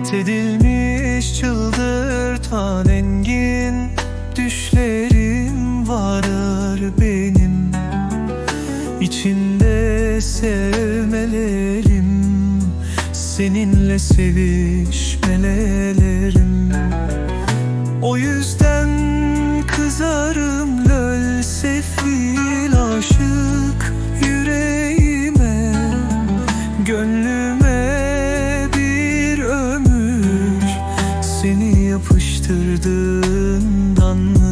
Alt edilmiş çıldırtan engin Düşlerim varır benim. İçinde sevmelerim. Seninle sevişmelerim O yüzden kızarım löl sefil aşık yapıştırdığından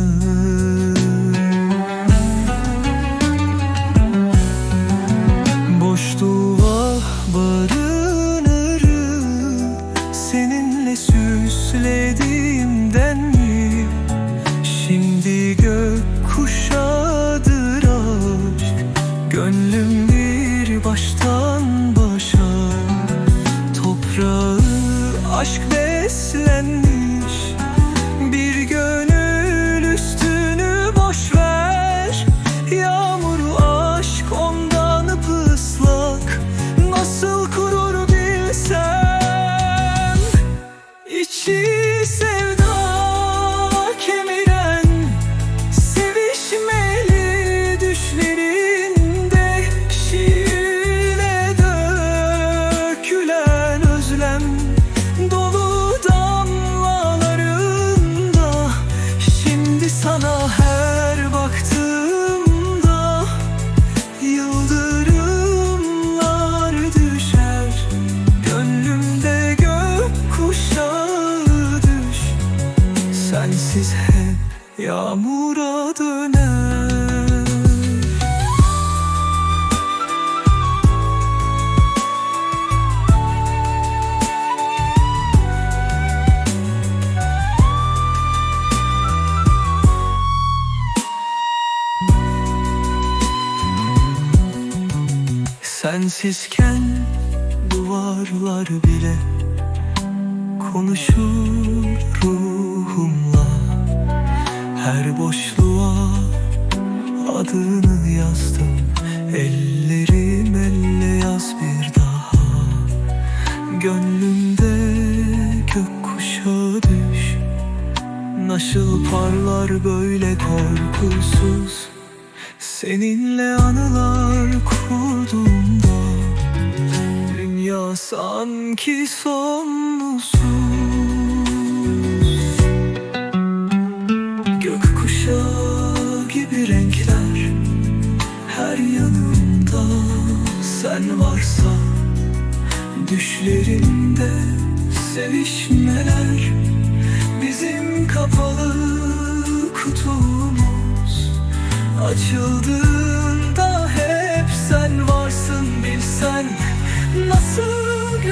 hep yağmura döner. Sensizken duvarlar bile konuşur ruhumla Her boşluğa adını yazdım. Ellerim elle yaz bir daha. Gönlümde gökkuşağı düş Nasıl parlar böyle korkusuz? Seninle anılar kurduğumda Dünya sanki sonsuz sen varsa Düşlerimde sevişmeler. Bizim kapalı kutumuz Açıldığında hep sen varsın bilsen. Nasıl